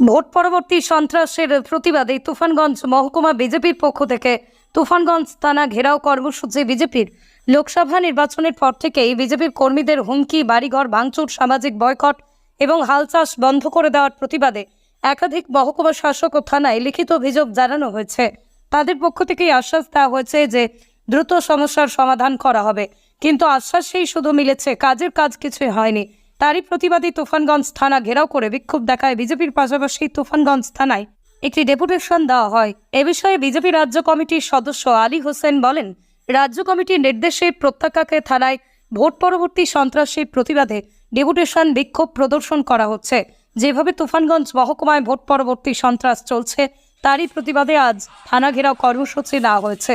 Vote পরবর্তী সন্ত্রাসের প্রতিবাদে তুফানগঞ্জ মহকুমা বিজেপির পক্ষ থেকে তুফানগঞ্জ থানা ঘেরাও কর্মসূচি বিজেপির। লোকসভা নির্বাচনের পর থেকেই বিজেপির কর্মীদের হুমকি, বাড়িঘর ভাঙচুর, সামাজিক বয়কট এবং হাল চাষ বন্ধ করে দেওয়ার প্রতিবাদে একাধিক মহকুমা শাসক ও থানায় লিখিত অভিযোগ জানানো হয়েছে। তাদের পক্ষ থেকেই আশ্বাস দেওয়া হয়েছে যে দ্রুত সমস্যার সমাধান করা হবে। কিন্তু আশ্বাসেই শুধু মিলেছে, কাজের কাজ কিছুই হয়নি। তারই প্রতিবাদী তুফানগঞ্জ থানা ঘেরাও করে বিক্ষোভ দেখায় বিজেপির পাশাপাশি তুফানগঞ্জ থানায় একটি ডেপুটেশন দেওয়া হয়। এ বিষয়ে বিজেপি রাজ্য কমিটির সদস্য আলী হোসেন বলেন, রাজ্য কমিটির নির্দেশে প্রত্যাখ্যাকে থানায় ভোট পরবর্তী সন্ত্রাসের প্রতিবাদে ডেপুটেশন বিক্ষোভ প্রদর্শন করা হচ্ছে। যেভাবে তুফানগঞ্জ মহকুমায় ভোট পরবর্তী সন্ত্রাস চলছে, তারই প্রতিবাদে আজ থানা ঘেরাও কর্মসূচি দেওয়া হয়েছে।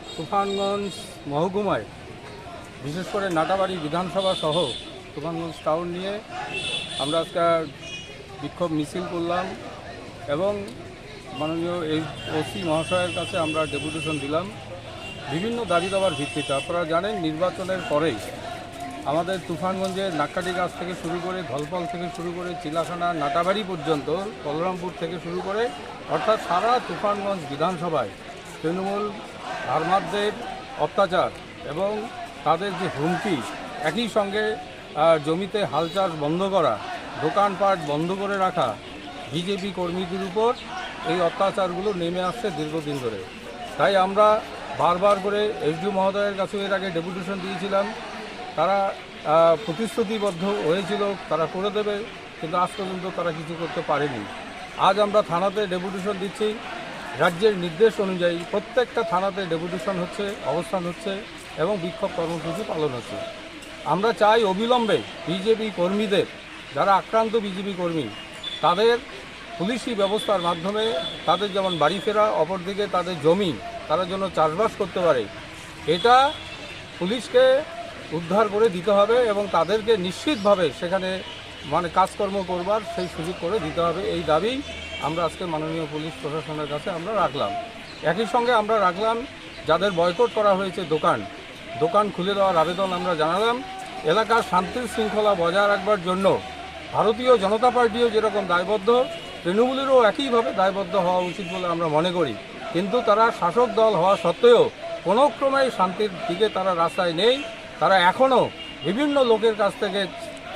তুফানগঞ্জ মহকুমায়, বিশেষ করে নাটাবাড়ি বিধানসভা সহ তুফানগঞ্জ টাউন নিয়ে আমরা আজকে বিক্ষোভ মিছিল করলাম এবং মাননীয় এই ওসি মহাশয়ের কাছে আমরা ডেপুটেশন দিলাম। বিভিন্ন দাবি দাবার ভিত্তিতে আপনারা জানেন নির্বাচনের পরেই আমাদের তুফানগঞ্জের নাক্কাটি গাছ থেকে শুরু করে ধলপল থেকে শুরু করে চিলাখানা, নাটাবাড়ি পর্যন্ত, বলরামপুর থেকে শুরু করে অর্থাৎ সারা তুফানগঞ্জ বিধানসভায় তৃণমূল ধর্মারদের অত্যাচার এবং তাদের যে হুমকি, একই সঙ্গে জমিতে হাল চাষ বন্ধ করা, দোকানপাট বন্ধ করে রাখা, বিজেপি কর্মীদের উপর এই অত্যাচারগুলো নেমে আসছে দীর্ঘদিন ধরে। তাই আমরা বারবার করে এসডিও মহোদয়ের কাছে এর আগে ডেপুটেশন দিয়েছিলাম। তারা প্রতিশ্রুতিবদ্ধ হয়েছিল, তারা করে দেবে, কিন্তু আজ পর্যন্ত তারা কিছু করতে পারেনি। আজ আমরা থানাতে ডেপুটেশন দিচ্ছি। রাজ্যের নির্দেশ অনুযায়ী প্রত্যেকটা থানাতে ডেপুটেশন হচ্ছে, অবস্থান হচ্ছে এবং বিক্ষোভ কর্মসূচি পালন হচ্ছে। আমরা চাই অবিলম্বে বিজেপি কর্মীদের, যারা আক্রান্ত বিজেপি কর্মী, তাদের পুলিশি ব্যবস্থার মাধ্যমে তাদের যেমন বাড়ি ফেরা, অপরদিকে তাদের জমি, তারা যেন চাষবাস করতে পারে। এটা পুলিশকে উদ্ধার করে দিতে হবে এবং তাদেরকে নিশ্চিতভাবে সেখানে মানে কাজকর্ম করবার সেই সুযোগ করে দিতে হবে। এই দাবি আমরা আজকে মাননীয় পুলিশ প্রশাসনের কাছে আমরা রাখলাম। একই সঙ্গে আমরা রাখলাম, যাদের বয়কট করা হয়েছে দোকান দোকান খুলে দেওয়ার আবেদন আমরা জানালাম। এলাকার শান্তির শৃঙ্খলা বজায় রাখবার জন্য ভারতীয় জনতা পার্টিও যেরকম দায়বদ্ধ, তৃণমূলেরও একইভাবে দায়বদ্ধ হওয়া উচিত বলে আমরা মনে করি। কিন্তু তারা শাসক দল হওয়া সত্ত্বেও কোনো ক্রমেই শান্তির দিকে তারা রাস্তায় নেই। তারা এখনও বিভিন্ন লোকের কাছ থেকে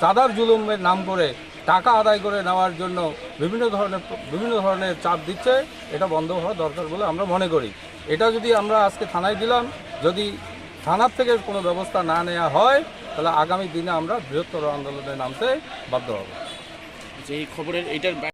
চাঁদার জুলুমের নাম করে টাকা আদায় করে নেওয়ার জন্য বিভিন্ন ধরনের বিভিন্ন ধরনের চাপ দিচ্ছে, এটা বন্ধ হওয়া দরকার বলে আমরা মনে করি। এটা যদি আমরা আজকে থানায় দিলাম, যদি থানার থেকে কোনো ব্যবস্থা না নেওয়া হয়, তাহলে আগামী দিনে আমরা বৃহত্তর আন্দোলনে নামতে বাধ্য হব। যে খবরের, এইটার